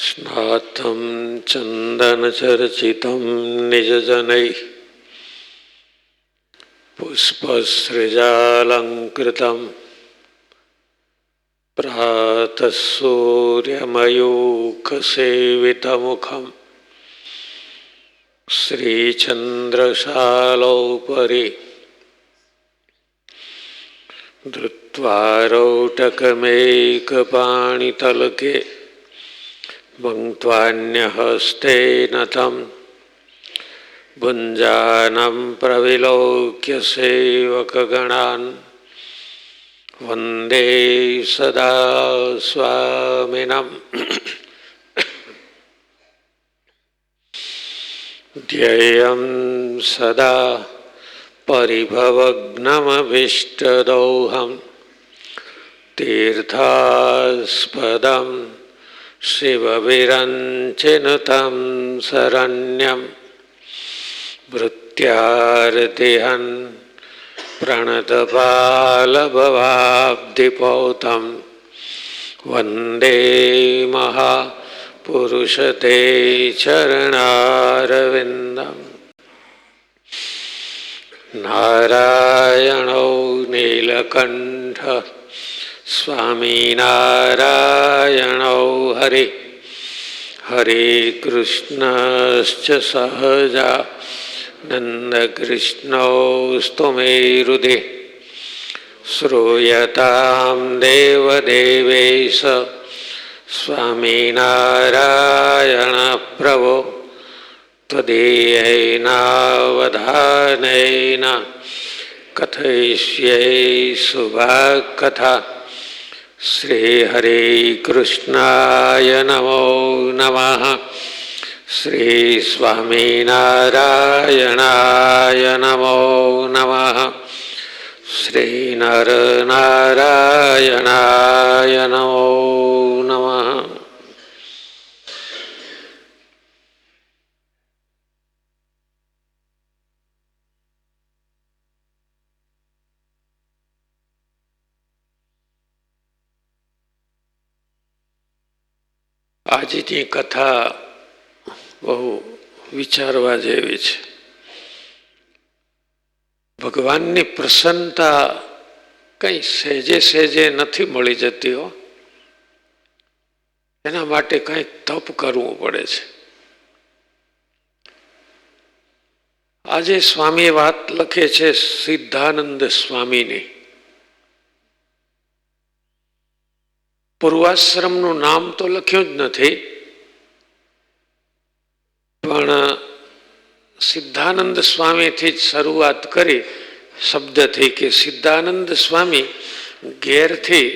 स्नातं चन्दनचर्चितं निजजनैः पुष्पसृजालङ्कृतं प्रातः सूर्यमयूखसेवितमुखं श्रीचन्द्रशालोपरि धृत्वारौटकमेकपाणितलके भुङ्क्त्वान्यहस्तेन तं भुञ्जानं प्रविलोक्य सेवकगणान् वन्दे सदा स्वामिनम् ध्येयं सदा परिभवग्नमभीष्टदोहं तीर्थास्पदं शिवविरञ्चिनुतं शरण्यं भृत्यार्तिहन् प्रणतपालभवाब्धिपौतं वन्दे महापुरुषते चरणारविन्दम् नारायणौ नीलकण्ठ स्वामीनारायणौ हरि हरे कृष्णश्च सहजा नन्दकृष्णौ स्तुमेरुदे श्रूयतां देवदेवेश स्वामीनारायणप्रभो त्वदीयैनावधानेन कथयिष्यै શ્રીહરિકૃષ્ણાય નમો નમઃ શ્રી સ્વામિનારાયણાય નમો નમઃ શ્રી નરનારાયણાય નમો નમઃ આજની કથા બહુ વિચારવા જેવી છે. ભગવાનની પ્રસન્નતા કંઈ સહેજે સહેજે નથી મળી જતી હો. એના માટે કંઈક તપ કરવું પડે છે. આજે સ્વામી વાત લખે છે સિદ્ધાનંદ સ્વામીની. પૂર્વાશ્રમનું નામ તો લખ્યું જ નથી, પણ સિદ્ધાનંદ સ્વામીથી જ શરૂઆત કરી શબ્દથી કે સિદ્ધાનંદ સ્વામી ઘેરથી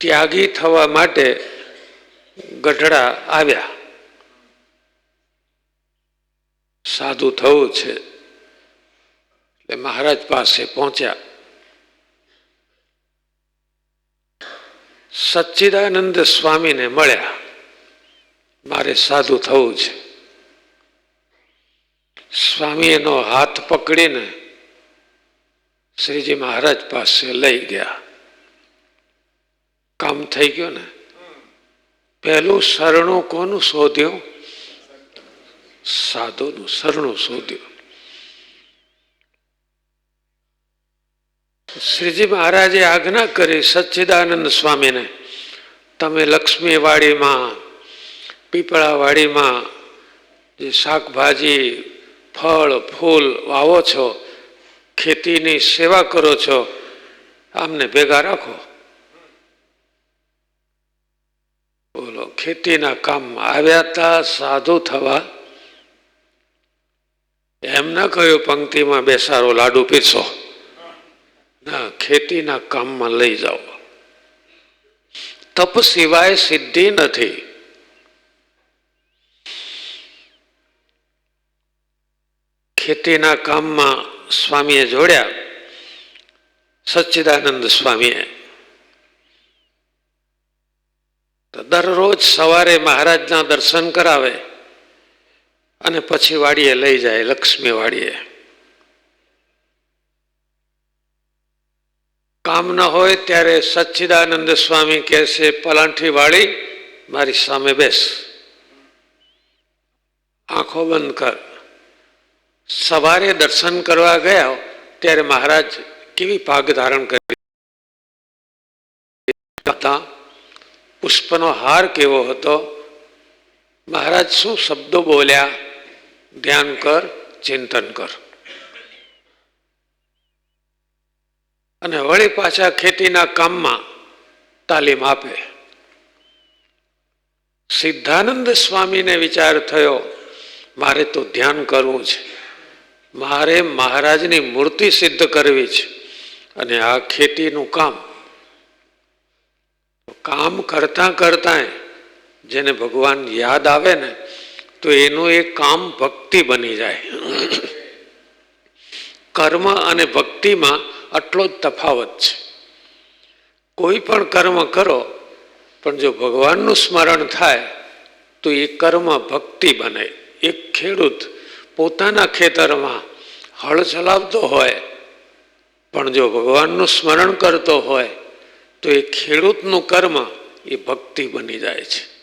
ત્યાગી થવા માટે ગઢડા આવ્યા. સાધુ થવું છે. એટલે મહારાજ પાસે પહોંચ્યા. સચ્ચિદાનંદ સ્વામીને મળ્યા. મારે સાધુ થવું છે. સ્વામી એનો હાથ પકડીને શ્રીજી મહારાજ પાસે લઈ ગયા. કામ થઈ ગયું ને? પહેલું શરણું કોનું શોધ્યું? સાધુનું શરણું શોધ્યું. શ્રીજી મહારાજે આજ્ઞા કરી સચ્ચિદાનંદ સ્વામીને, તમે લક્ષ્મીવાડીમાં, પીપળાવાડીમાં જે શાકભાજી, ફળ, ફૂલ વાવો છો, ખેતીની સેવા કરો છો, આમને ભેગા રાખો. બોલો, ખેતીના કામમાં આવ્યા હતા સાધુ થવા. એમ ના કહ્યું, પંક્તિમાં બેસારો લાડુ પીરસો. ના ખેતીના કામમાં લઈ જાઓ. તપ સિવાય સિદ્ધિ નથી. ખેતીના કામમાં સ્વામીએ જોડ્યા, સચ્ચિદાનંદ સ્વામીએ. દરરોજ સવારે મહારાજના દર્શન કરાવે અને પછી વાડીએ લઈ જાય લક્ષ્મી વાડીએ કામ ન હોય ત્યારે સચ્ચિદાનંદ સ્વામી કહે છે, પલાંઠી વાળી મારી સામે બેસ. આંખો બંધ કર. સવારે દર્શન કરવા ગયા ત્યારે મહારાજ કેવી પાગ ધારણ કરી. હતા. પુષ્પનો હાર કેવો હતો? મહારાજ શું શબ્દો બોલ્યા? ધ્યાન કર, ચિંતન કર. અને વળી પાછા ખેતીના કામમાં તાલીમ આપે. સિદ્ધાનંદ સ્વામીને વિચાર થયો, મારે તો ધ્યાન કરવું છે. મારે મહારાજની મૂર્તિ સિદ્ધ કરવી છે અને આ ખેતીનું કામ. કામ કરતા કરતા જેને ભગવાન યાદ આવે ને, તો એનું એ કામ ભક્તિ બની જાય. કર્મ અને ભક્તિમાં આટલો જ તફાવત છે. કોઈ પણ કર્મ કરો, પણ જો ભગવાનનું સ્મરણ થાય, તો એ કર્મ ભક્તિ બને. એક ખેડૂત પોતાના ખેતરમાં હળ ચલાવતો હોય, પણ જો ભગવાનનું સ્મરણ કરતો હોય, તો એ ખેડૂતનું કર્મ એ ભક્તિ બની જાય છે.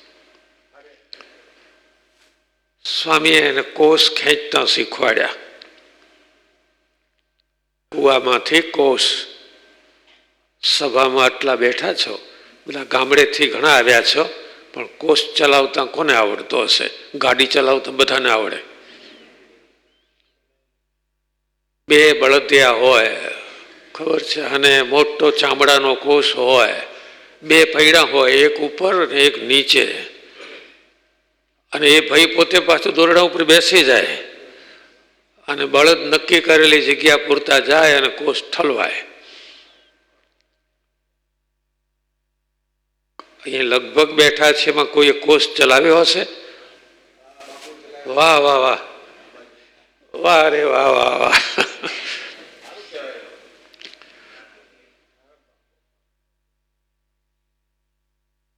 સ્વામીએ એને કોષ ખેંચતા શીખવાડ્યા. કુવામાંથી કોષ સભામાં આટલા બેઠા છો? બધા ગામડેથી ઘણા આવ્યા છો? પણ કોષ ચલાવતા કોને આવડતો હશે? ગાડી ચલાવતા બધાને આવડે. બે બળદિયા હોય, ખબર છે? અને મોટો ચામડાનો કોષ હોય. બે પૈડા હોય, એક ઉપર અને એક નીચે. અને એ ભાઈ પોતે પાછું દોરડા ઉપર બેસી જાય. અને બળદ નક્કી કરેલી જગ્યા પૂરતા જાય અને કોષ ઠલવાય. અહીં લગભગ બેઠા છે એમાં કોઈએ કોષ ચલાવ્યો હશે? વાહ વાહ વાહ. વાહ રે, વાહ વાહ વાહ.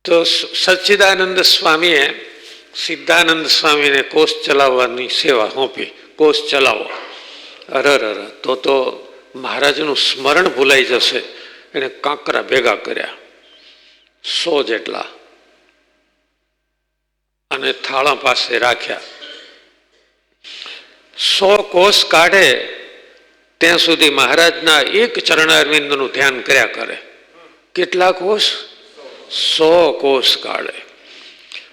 તો સચ્ચિદાનંદ સ્વામીએ સિદ્ધાનંદ સ્વામીને કોષ ચલાવવાની સેવા સોંપી. કોષ ચલાવો. અરે અર તો તો મહારાજનું સ્મરણ ભૂલાઈ જશે. એણે કાંકરા ભેગા કર્યા. સો જેટલા. અને થાળા પાસે રાખ્યા. સો કોષ કાઢે, ત્યાં સુધી મહારાજના એક ચરણારવિંદનું ધ્યાન કર્યા કરે. કેટલા કોષ? સો કોષ કાઢે.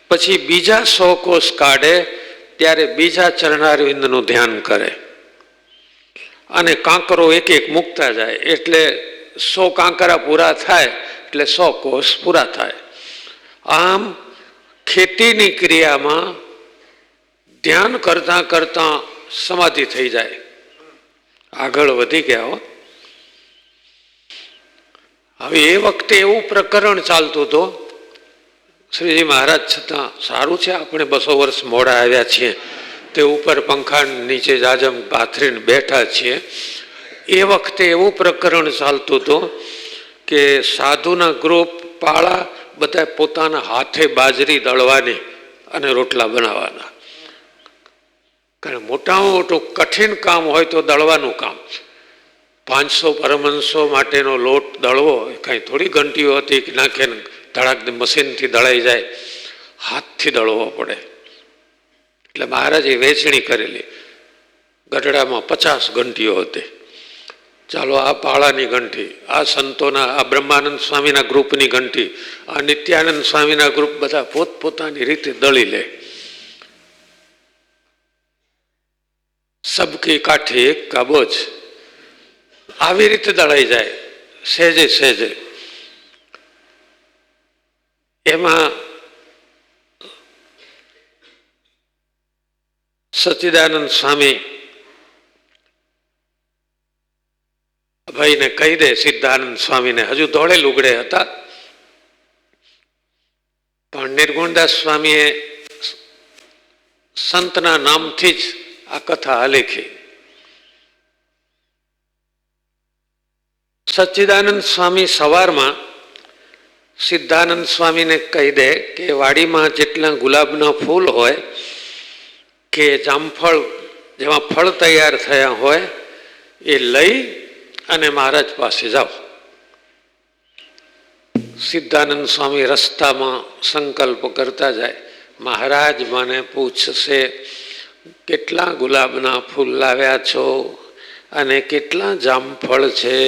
પછી બીજા સો કોષ કાઢે ત્યારે બીજા ચરણારવિંદનું ધ્યાન કરે. અને કાંકરો એક એક મૂકતા જાય, એટલે સો કાંકરા પૂરા થાય, એટલે સો કોષ પૂરા થાય. આમ ખેતીની ક્રિયામાં ધ્યાન કરતા કરતા સમાધિ થઈ જાય. આગળ વધી ગયા હો. હવે એ વખતે એવું પ્રકરણ ચાલતું હતું શ્રીજી મહારાજ છતાં સારું છે? આપણે બસો વર્ષ મોડા આવ્યા છીએ, તે ઉપર પંખા નીચે જાજમ પાથરીને બેઠા છીએ. એ વખતે એવું પ્રકરણ ચાલતું હતું કે સાધુના ગ્રુપ પાળા બધા પોતાના હાથે બાજરી દળવાની અને રોટલા બનાવવાના. કારણ મોટામાં મોટું કઠિન કામ હોય તો દળવાનું કામ. પાંચસો પરમહંસો માટેનો લોટ દળવો, એ કાંઈ થોડી ઘંટીઓ હતી કે નાખે ને ધડાક મશીનથી દળાઈ જાય, હાથથી દળવો પડે. એટલે મહારાજે વેચણી કરેલી. ગઢડામાં પચાસ ઘંટીઓ હતી. ચાલો આ પાળાની ઘંટી, આ સંતોના, આ બ્રહ્માનંદ સ્વામીના ગ્રુપની ઘંટી, આ નિત્યાનંદ સ્વામીના ગ્રુપ બધા પોતપોતાની રીતે દળી લે. સબકી કાઠી એક કાબોજ આવી રીતે દળાઈ જાય. સહેજે સહેજે એમાં સચિદાનંદ સ્વામી ભાઈને કહી દે, સિદ્ધાનંદ સ્વામીને, હજુ દોડે લુગડે હતા. પણ નિર્ગુણદાસ સ્વામીએ સંતના નામથી જ આ કથા આલેખી. સચ્ચિદાનંદ સ્વામી સવારમાં સિદ્ધાનંદ સ્વામીને કહી દે કે વાડીમાં જેટલા ગુલાબના ફૂલ હોય કે જામફળ જેમાં ફળ તૈયાર થયા હોય એ લઈ અને મહારાજ પાસે જાઓ. સિદ્ધાનંદ સ્વામી રસ્તામાં સંકલ્પ કરતા જાય, મહારાજ, મને પૂછશે કેટલા ગુલાબના ફૂલ લાવ્યા છો અને કેટલા જામફળ છે?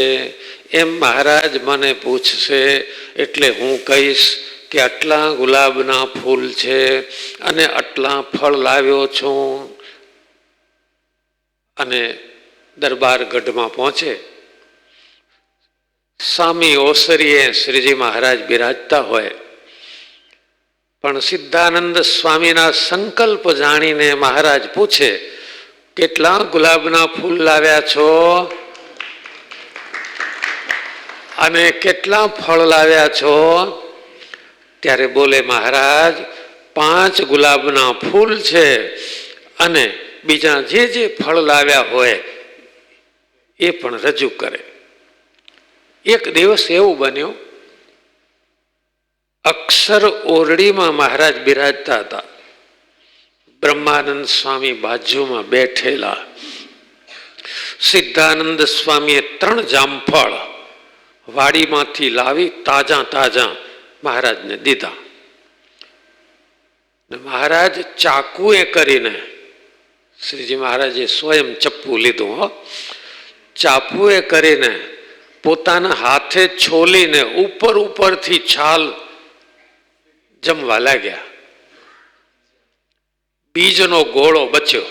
એમ મહારાજ મને પૂછશે, એટલે હું કહીશ કે આટલા ગુલાબના ફૂલ છે અને આટલા ફળ લાવ્યો છું અને દરબાર ગઢમાં પહોંચે. સ્વામી ઓસરીએ શ્રીજી મહારાજ બિરાજતા હોય. પણ સિદ્ધાનંદ સ્વામીના સંકલ્પ જાણીને મહારાજ પૂછે, કેટલા ગુલાબના ફૂલ લાવ્યા છો? અને કેટલા ફળ લાવ્યા છો? ત્યારે બોલે, મહારાજ, પાંચ ગુલાબના ફૂલ છે અને બીજા જે જે ફળ લાવ્યા હોય, એ પણ રજૂ કરે. એક દિવસ એવું બન્યું, અક્ષર ઓરડીમાં મહારાજ બિરાજતા હતા. બ્રહ્માનંદ સ્વામી બાજુમાં બેઠેલા. સિદ્ધાનંદ સ્વામીએ ત્રણ જામફળ વાડીમાંથી લાવી તાજા તાજા મહારાજને દીધા. ને મહારાજ ચાકુએ કરીને શ્રીજી મહારાજે સ્વયં ચપ્પુ લીધું, હો. ચાપુએ કરીને પોતાના હાથે છોલીને ઉપર ઉપરથી છાલ જમવા લાગ્યા. બીજનો ગોળો બચ્યો.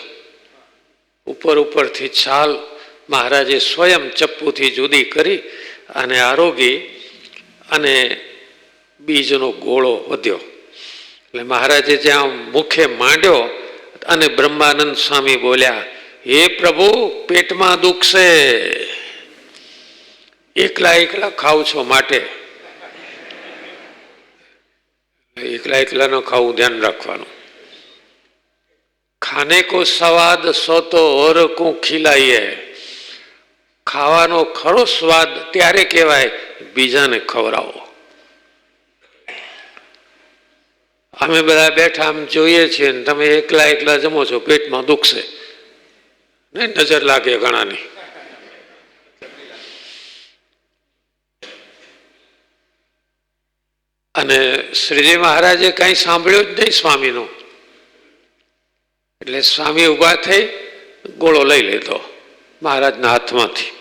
ઉપર ઉપરથી છાલ મહારાજે સ્વયં ચપ્પુથી જુદી કરી અને આરોગી અને બીજનો ગોળો વધ્યો. એટલે મહારાજે જ્યાં મુખે માંડ્યો અને બ્રહ્માનંદ સ્વામી બોલ્યા, હે પ્રભુ, પેટમાં દુખશે. એકલા એકલા ખાવ છો માટે. એકલા એકલા ન ખાવું, ધ્યાન રાખવાનું. ખાને કો સ્વાદ સો તો ઓર કું ખીલાઈએ. ખાવાનો ખરો સ્વાદ ત્યારે કહેવાય, બીજાને ખવડાવો. અમે બધા બેઠા આમ જોઈએ છીએ ને તમે એકલા એકલા જમો છો, પેટમાં દુખશે. નહીં, નજર લાગે ઘણાની. અને શ્રીજી મહારાજે કઈ સાંભળ્યું જ નહીં સ્વામીનું. એટલે સ્વામી ઊભા થઈ ગોળો લઈ લીધો મહારાજના હાથમાંથી.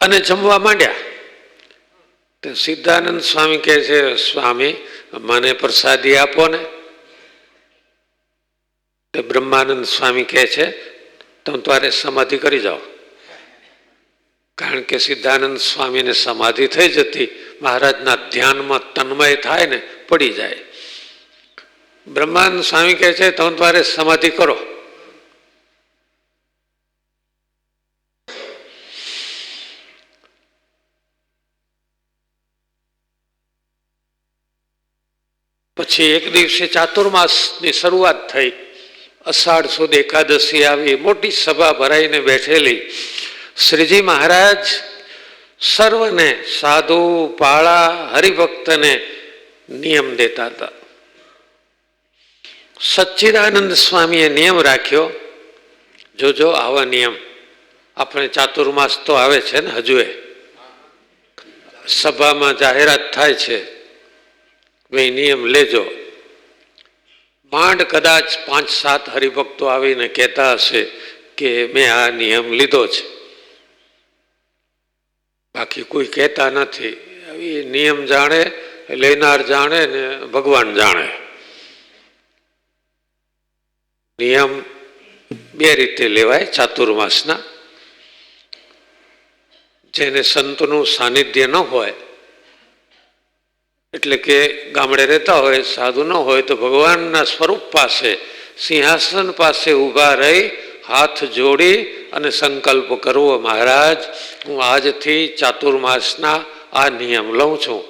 અને જમવા માંડ્યા. તો સિદ્ધાનંદ સ્વામી કહે છે, સ્વામી, મને પ્રસાદી આપો ને. તો બ્રહ્માનંદ સ્વામી કહે છે, તમે તારે સમાધિ કરી જાઓ. કારણ કે સિદ્ધાનંદ સ્વામીને સમાધિ થઈ જતી મહારાજના ધ્યાનમાં તન્મય થાય ને પડી જાય. બ્રહ્માનંદ સ્વામી કહે છે, તમે તારે સમાધિ કરો. પછી એક દિવસે ચાતુર્માસની શરૂઆત થઈ. અષાઢ સુદ એકાદશી આવી, મોટી સભા ભરાઈને બેઠેલી. શ્રીજી મહારાજ સર્વને સાધુ, પાળા, હરિભક્તને નિયમ દેતા હતા. સચ્ચિદાનંદ સ્વામીએ નિયમ રાખ્યો, જોજો આવા નિયમ. આપણે ચાતુર્માસ તો આવે છે ને હજુ સભામાં જાહેરાત થાય છે. ભાઈ નિયમ લેજો. માંડ કદાચ પાંચ સાત હરિભક્તો આવીને કહેતા હશે કે મેં આ નિયમ લીધો છે. બાકી કોઈ કહેતા નથી. એ નિયમ જાણે, લેનાર જાણે ને ભગવાન જાણે. નિયમ બે રીતે લેવાય ચાતુર્માસના. જેને સંતનું સાનિધ્ય ન હોય એટલે કે ગામડે રહેતા હોય, સાધુ ન હોય, તો ભગવાનના સ્વરૂપ પાસે, સિંહાસન પાસે ઊભા રહી, હાથ જોડી અને સંકલ્પ કરવો, મહારાજ, હું આજથી ચાતુર્માસના આ નિયમ લઉં છું.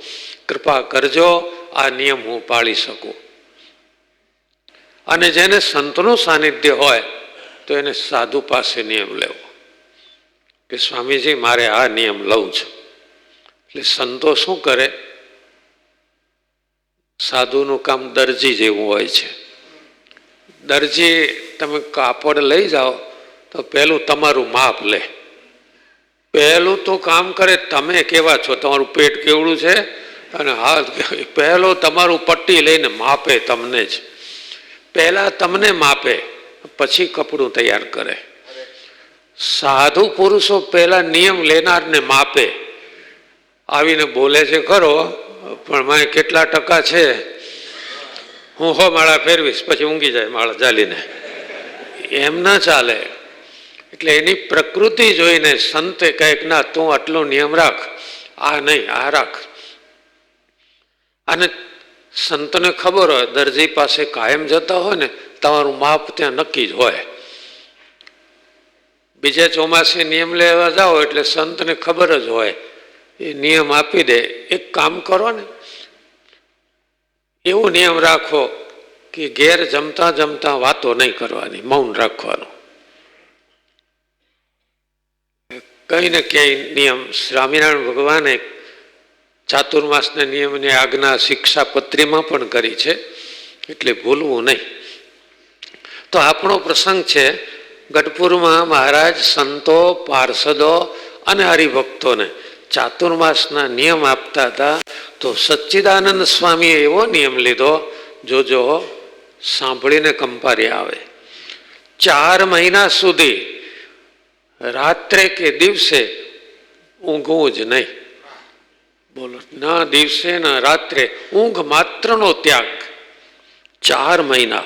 કૃપા કરજો, આ નિયમ હું પાળી શકું. અને જેને સંતનું સાનિધ્ય હોય, તો એને સાધુ પાસે નિયમ લેવો કે, સ્વામીજી, મારે આ નિયમ લઉં છું. એટલે સંતો શું કરે? સાધુનું કામ દરજી જેવું હોય છે. દરજી, તમે કાપડ લઈ જાઓ, તો પહેલું તમારું માપ લે. પહેલું તો કામ કરે, તમે કેવા છો? તમારું પેટ કેવડું છે? અને હાથ પહેલો તમારું પટ્ટી લઈને માપે તમને જ. પહેલા તમને માપે, પછી કપડું તૈયાર કરે. સાધુ પુરુષો પહેલા નિયમ લેનારને માપે. આવીને બોલે છે, ખરો પણ મારે કેટલા ટકા છે? હું હો માળા ફેરવીશ, પછી ઊંઘી જાય માળા ચાલીને એમ ના ચાલે. એટલે એની પ્રકૃતિ જોઈને સંતે કંઈક ના, તું આટલો નિયમ રાખ. આ નહીં, આ રાખ. અને સંતને ખબર હોય, દરજી પાસે કાયમ જતા હોય ને, તમારું માપ ત્યાં નક્કી જ હોય. બીજા ચોમાસે નિયમ લેવા જાઓ એટલે સંતને ખબર જ હોય. એ નિયમ આપી દે. એક કામ કરો ને. એવો નિયમ રાખો કે ઘેર જમતા જમતા વાતો નહીં કરવાની, મૌન રાખવાનું. કઈ ને ક્યાંય નિયમ, સ્વામિનારાયણ ભગવાને ચાતુર્માસના નિયમની આજ્ઞા શિક્ષાપત્રીમાં પણ કરી છે, એટલે ભૂલવું નહીં. તો આપણો પ્રસંગ છે, ગઢપુરમાં મહારાજ સંતો, પાર્ષદો અને હરિભક્તોને ચાતુર્માસના નિયમ આપતા હતા, તો સચ્ચિદાનંદ સ્વામીએ એવો નિયમ લીધો, જોજો, સાંભળીને કંપારી આવે. ચાર મહિના સુધી રાત્રે કે દિવસે ઊંઘવું જ નહીં. બોલો, ના દિવસે, ના રાત્રે, ઊંઘ માત્રનો ત્યાગ. ચાર મહિના.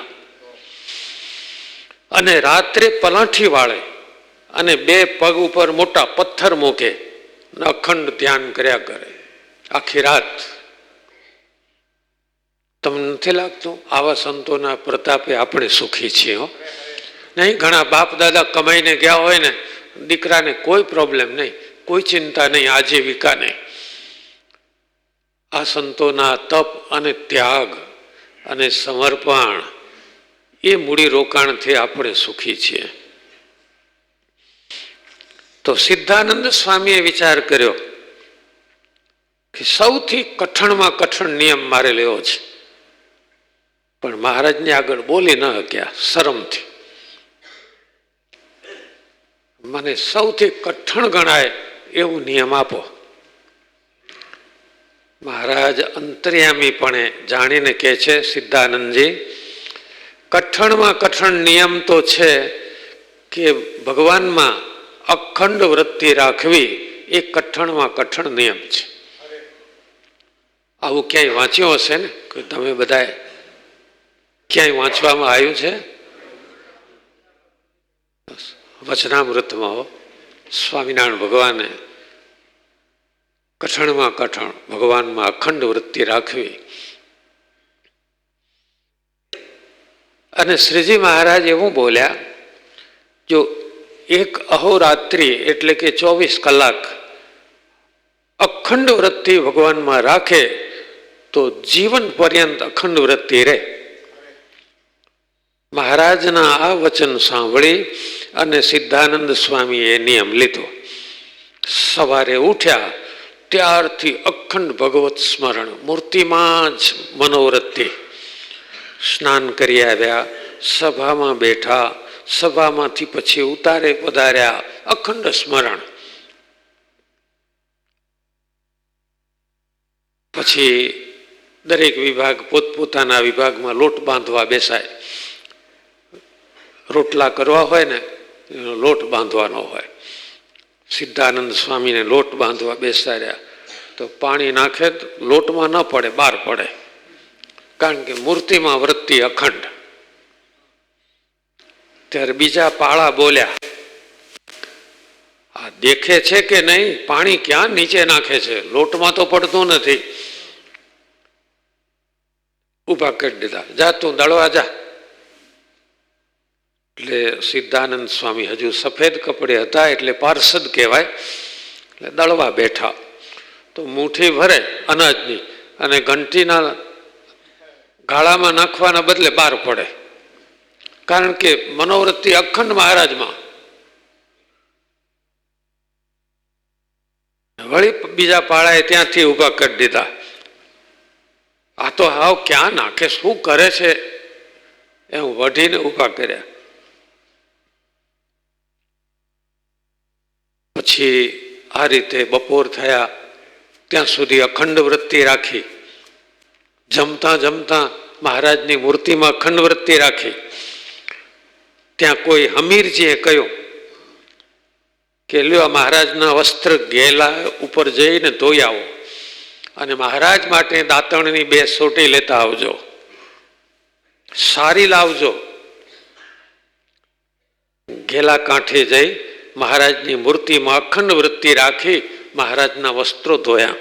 અને રાત્રે પલાઠી વાળે અને બે પગ ઉપર મોટા પથ્થર મૂકે. અખંડ ધ્યાન કર્યા કરે. આખી રાત તમને નથી લાગતું? આવા સંતોના પ્રતાપે આપણે સુખી છીએ હો. નહીં, ઘણા બાપ દાદા કમાઈને ગયા હોય ને, દીકરાને કોઈ પ્રોબ્લેમ નહીં, કોઈ ચિંતા નહીં, આજીવિકા નહીં. આ સંતોના તપ અને ત્યાગ અને સમર્પણ એ મૂડી રોકાણથી આપણે સુખી છીએ. તો સિદ્ધાનંદ સ્વામીએ વિચાર કર્યો કે સૌથી કઠણમાં કઠણ નિયમ મારે લેવો છે. પણ મહારાજને આગળ બોલી ન શક્યા શરમથી મને સૌથી કઠણ ગણાય એવું નિયમ આપો. મહારાજ અંતર્યામીપણે જાણીને કહે છે, સિદ્ધાનંદજી, કઠણમાં કઠણ નિયમ તો છે કે ભગવાનમાં અખંડ વૃત્તિ રાખવી એ કઠણમાં કઠણ નિયમ છે. આવું ક્યાંય વાંચ્યું હશે ને? કે તમે બધાએ ક્યાંય વાંચવામાં આવ્યું છે? વચનામૃતમાં સ્વામિનારાયણ ભગવાને કઠણમાં કઠણ, ભગવાનમાં અખંડ વૃત્તિ રાખવી. અને શ્રીજી મહારાજ એવું બોલ્યા, જો એક અહોરાત્રિ એટલે કે ચોવીસ કલાક અખંડ વૃત્તિ ભગવાનમાં રાખે તો જીવન પર્યંત અખંડ વૃત્તિ રહે. મહારાજના આ વચન સાંભળી અને સિદ્ધાનંદ સ્વામીએ નિયમ લીધો. સવારે ઉઠ્યા, ત્યારથી અખંડ ભગવત સ્મરણ, મૂર્તિમાં જ મનોવૃત્તિ. સ્નાન કરી આવ્યા, સભામાં બેઠા સભામાંથી પછી ઉતારે પધાર્યા અખંડ સ્મરણ. પછી દરેક વિભાગ પોતપોતાના વિભાગમાં લોટ બાંધવા બેસાય. રોટલા કરવા હોય ને લોટ બાંધવાનો હોય. સિદ્ધાનંદ સ્વામીને લોટ બાંધવા બેસાડ્યા. તો પાણી નાખે લોટમાં ન પડે, બહાર પડે. કારણ કે મૂર્તિમાં વૃત્તિ અખંડ. ત્યારે બીજા પાળા બોલ્યા, આ દેખે છે કે નહીં? પાણી ક્યાં નીચે નાખે છે? લોટમાં તો પડતું નથી. ઊભા કરી દીધા. જા તું દળવા જા. એટલે સિદ્ધાનંદ સ્વામી હજુ સફેદ કપડે હતા, એટલે પાર્ષદ કહેવાય, એટલે દળવા બેઠા. તો મુઠ્ઠી ભરે અનાજની અને ઘંટીના ગાળામાં નાખવાના બદલે બહાર પડે. કારણ કે મનોવૃત્તિ અખંડ મહારાજમાં. વળી બીજા પાળાએ ત્યાંથી ઊભા કરી દીધા. આ તો હાવ ક્યાં નાખે, શું કરે છે? એમ વઢીને ઊભા કર્યા. પછી આ રીતે બપોર થયા, ત્યાં સુધી અખંડ વૃત્તિ રાખી. જમતા જમતા મહારાજની મૂર્તિમાં અખંડ વૃત્તિ રાખી. ત્યાં કોઈ હમીરજીએ કહ્યું કે લ્યો મહારાજના વસ્ત્ર ગેલા ઉપર જઈને ધોઈ આવો અને મહારાજ માટે દાંતણની બે સોટી લેતા આવજો, સારી લાવજો. ઘેલા કાંઠે જઈ મહારાજની મૂર્તિમાં અખંડ વૃત્તિ રાખી મહારાજના વસ્ત્રો ધોયા.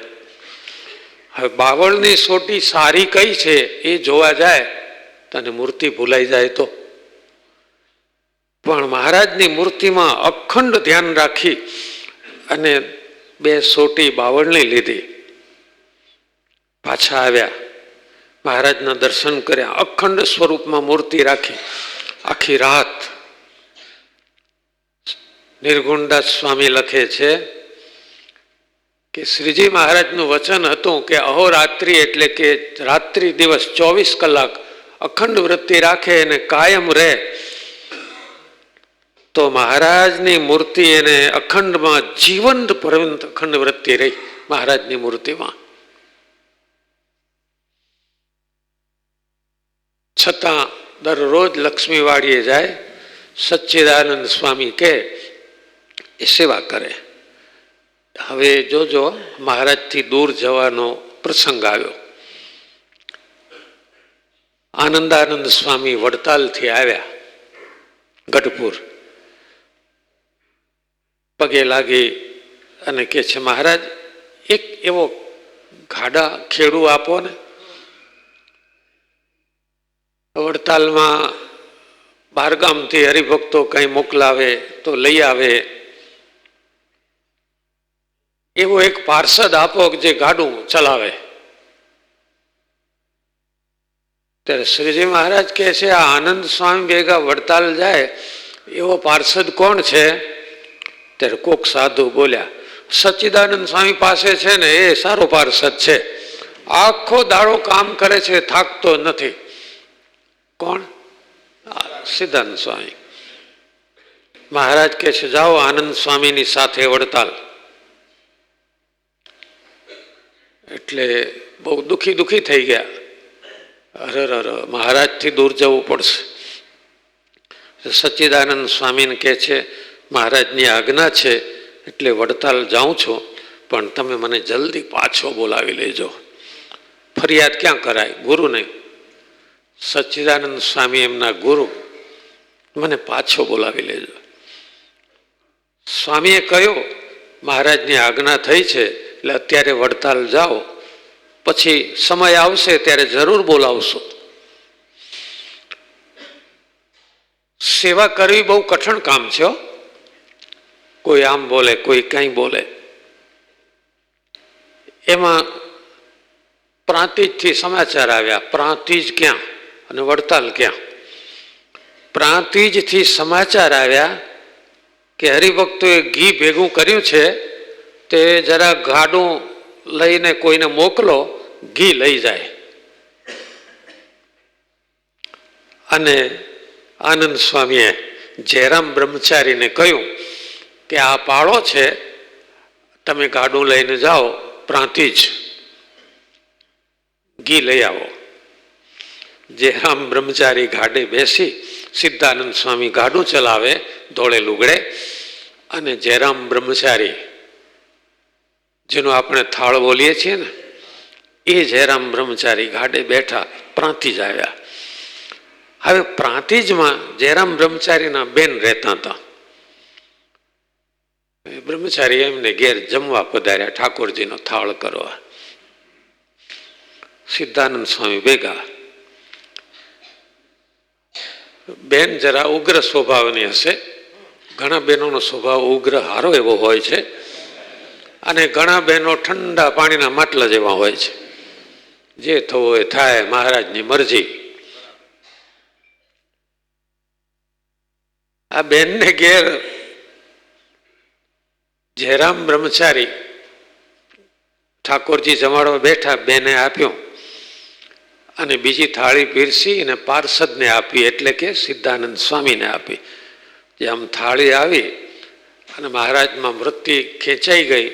હવે બાવળની સોટી સારી કઈ છે એ જોવા જાય, તને મૂર્તિ ભૂલાઈ જાય તો? પણ મહારાજની મૂર્તિમાં અખંડ ધ્યાન રાખી અને બે સોટી બાવળની લીધી. પાછા આવ્યા. મહારાજના દર્શન કર્યા. અખંડ સ્વરૂપમાં મૂર્તિ રાખી. આખી રાત નિર્ગુણદાસ સ્વામી લખે છે કે શ્રીજી મહારાજનું વચન હતું કે અહોરાત્રિ એટલે કે રાત્રિ દિવસ ચોવીસ કલાક અખંડ વૃત્તિ રાખે અને કાયમ રહે. તો મહારાજની મૂર્તિ એને અખંડમાં જીવંત પર્યંત અખંડ વૃત્તિ રહી મહારાજની મૂર્તિમાં. છતાં દરરોજ લક્ષ્મીવાડીએ જાય, સચ્ચિદાનંદ સ્વામી કે, એ સેવા કરે. હવે જોજો, મહારાજથી દૂર જવાનો પ્રસંગ આવ્યો. આનંદાનંદ સ્વામી વડતાલથી આવ્યા, ગઢપુર. પગે લાગી અને કે છે, મહારાજ, એક એવો ગાડા ખેડુ આપો ને. વડતાલમાં બહારગામથી હરિભક્તો કંઈ મોકલાવે તો લઈ આવે. એવો એક પાર્ષદ આપો કે જે ગાડું ચલાવે. ત્યારે શ્રીજી મહારાજ કહે છે, આ આનંદ સ્વામી ભેગા વડતાલ જાય, એવો પાર્ષદ કોણ છે? ત્યારે કોક સાધુ બોલ્યા, સચ્ચિદાનંદ સ્વામી પાસે છે ને, એ સારો પાર્ષદ છે. આખો દાડો કામ કરે છે, થાકતો નથી. કોણ? સિદ્ધાનંદ સ્વામી. મહારાજ કે છે, જાઓ આનંદ સ્વામીની સાથે વડતાલ. એટલે બહુ દુખી દુખી થઈ ગયા. અરે અરે મહારાજથી દૂર જવું પડશે. સચ્ચિદાનંદ સ્વામીને કહે છે મહારાજની આજ્ઞા છે, એટલે વડતાલ જાઉં છું, પણ તમે મને જલ્દી પાછો બોલાવી લેજો. ફરિયાદ ક્યાં કરાય? ગુરુ નહીં. સચ્ચિદાનંદ સ્વામી એમના ગુરુ. મને પાછો બોલાવી લેજો. સ્વામીએ કહ્યું, મહારાજની આજ્ઞા થઈ છે, એટલે અત્યારે વડતાલ જાઓ. પછી સમય આવશે ત્યારે જરૂર બોલાવશો. સેવા કરવી બહુ કઠણ કામ છે. કોઈ આમ બોલે, કોઈ કંઈ બોલે. એમાં પ્રાંતિજથી સમાચાર આવ્યા, પ્રાંતિજ ક્યાં અને વડતાલ ક્યાં? પ્રાંતિજથી સમાચાર આવ્યા કે હરિભક્તોએ ઘી ભેગું કર્યું છે, તે જરા ગાડું લઈને કોઈને મોકલો, ઘી લઈ જાય. અને આનંદ સ્વામીએ જયરામ બ્રહ્મચારીને કહ્યું કે આ પાળો છે, તમે ગાડું લઈને જાઓ પ્રાંતિજ ઘી લઈ આવો. જયરામ બ્રહ્મચારી ગાડે બેસી સિદ્ધાનંદ સ્વામી ગાડું ચલાવે, ધોળે લુગડે, અને જયરામ બ્રહ્મચારી, જેનો આપણે થાળ બોલીએ છીએ ને, એ જયરામ બ્રહ્મચારી ગાડે બેઠા પ્રાંતિજ આવ્યા. હવે પ્રાંતિજમાં જયરામ બ્રહ્મચારીના બેન રહેતા હતા. બ્રહ્મચારી એમને ઘેર જમવા પધાર્યા ઠાકોરજીનો થાળ કરવા. સિદ્ધાનંદ સ્વામી ભેગા. બેન જરા ઉગ્ર સ્વભાવની હશે. ઘણા બહેનોનો સ્વભાવ ઉગ્ર હારો એવો હોય છે. અને ઘણા બહેનો ઠંડા પાણીના માટલા જેવા હોય છે. જે થવું એ થાય, મહારાજની મરજી. આ બેનને ઘેર જયરામ બ્રહ્મચારી ઠાકોરજી જમાડવા બેઠા, બેને આપ્યું અને બીજી થાળી પીરસી અને પાર્ષદને આપી, એટલે કે સિદ્ધાનંદ સ્વામીને આપી. જે આમ થાળી આવી અને મહારાજમાં વૃત્તિ ખેંચાઈ ગઈ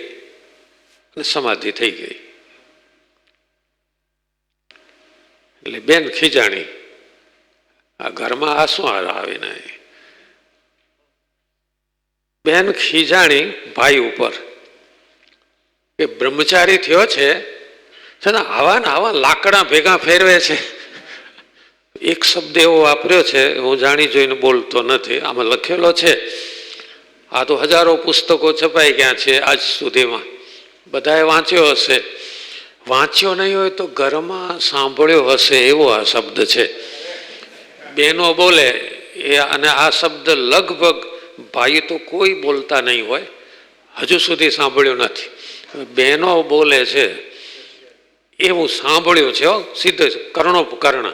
અને સમાધિ થઈ ગઈ. એટલે બેન ખીજાણી, આ ઘરમાં આ શું આવીને બેન ખીજાણી ભાઈ ઉપર. કે બ્રહ્મચારી થયો છે છતાં આવા ને આવા લાકડા ભેગા ફેરવે છે. એક શબ્દ એવો વાપર્યો છે, હું જાણી જોઈને બોલતો નથી, આમાં લખેલો છે, આ તો હજારો પુસ્તકો છપાઈ ગયા છે આજ સુધીમાં. બધાએ વાંચ્યો હશે. વાંચ્યો નહીં હોય તો ઘરમાં સાંભળ્યો હશે એવો આ શબ્દ છે. બેનો બોલે, એ અને આ શબ્દ લગભગ ભાઈ તો કોઈ બોલતા નહીં હોય, હજુ સુધી સાંભળ્યું નથી. બહેનો બોલે છે, એવું સાંભળ્યું છે હો, સીધો કર્ણોપકર્ણ.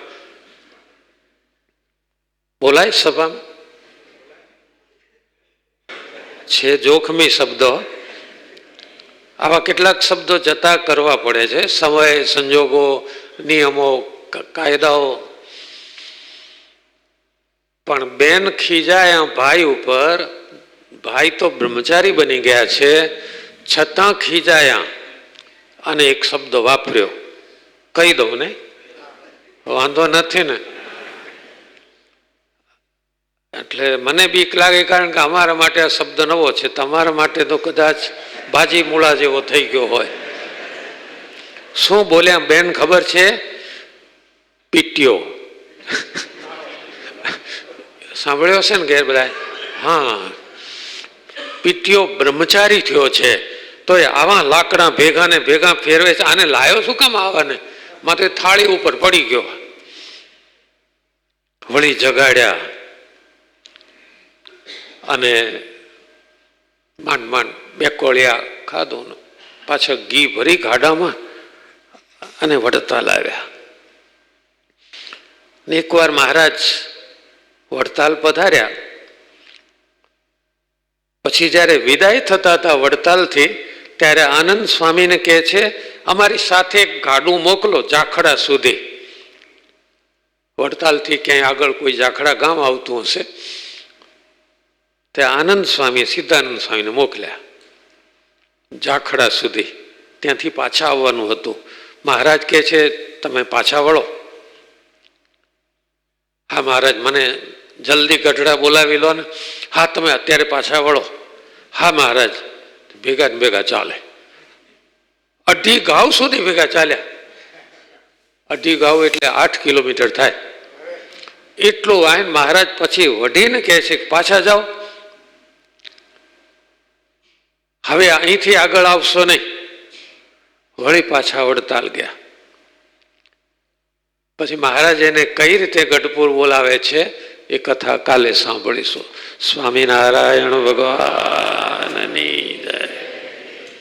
બોલાય સભામાં? છે જોખમી શબ્દો. આવા કેટલાક શબ્દો જતા કરવા પડે છે, સમય, સંજોગો, નિયમો કાયદાઓ પણ બેન ખીજાયા ભાઈ ઉપર, ભાઈ તો બ્રહ્મચારી બની ગયા છે, છતાં ખીજાયા અને એક શબ્દ વાપર્યો. કહી દઉં ને? વાંધો નથી ને. એટલે મને બીક લાગે કારણ કે અમારા માટે આ શબ્દ નવો છે. તમારા માટે તો કદાચ ભાજી મૂળા જેવો થઈ ગયો હોય. શું બોલ્યા? બેન ખબર છે? પીટ્યો. સાંભળ્યો છે ને ઘેર બધા હા. પીટ્યો બ્રહ્મચારી થયો છે. તો એ આવા લાકડા ભેગા ને ભેગા ફેરવે છે. આને લાયો શું કામ આવાને? માથે થાળી ઉપર પડી ગયો. વળી જગાડ્યા. અને માંડ માંડ બે કોળિયા ખાધું પાછા ઘી ભરી ગાડામાં અને વડતા લાવ્યા. ને એકવાર મહારાજ વડતાલ પધાર્યા. પછી જ્યારે વિદાય થતા હતા વડતાલથી, ત્યારે આનંદ સ્વામીને કહે છે, અમારી સાથે ગાડું મોકલો જાખડા સુધી. વડતાલથી ક્યાંય આગળ કોઈ જાખડા ગામ આવતું હશે? તે આનંદ સ્વામી સિદ્ધાનંદ સ્વામીને મોકલ્યા. જાખડા સુધી. ત્યાંથી પાછા આવવાનું હતું. મહારાજ કહે છે, તમે પાછા વળો. હા મહારાજ, મને જલ્દી ગઢડા બોલાવી લો ને. હા, તમે અત્યારે પાછા વળો. હા મહારાજ, ભેગા ને ભેગા ચાલે. અઢી ગાઉ સુધી ભેગા ચાલ્યા. અઢી ગાઉ એટલે આઠ કિલોમીટર થાય. એટલું આયન મહારાજ પછી વઢીને કહે છે કે પાછા જાઓ. હવે અહીંથી આગળ આવશો નહીં. વળી પાછા વડતાલ ગયા. પછી મહારાજ એને કઈ રીતે ગઢપુર બોલાવે છે એ કથા કાલે સાંભળીશું. સ્વામિનારાયણ ભગવાનની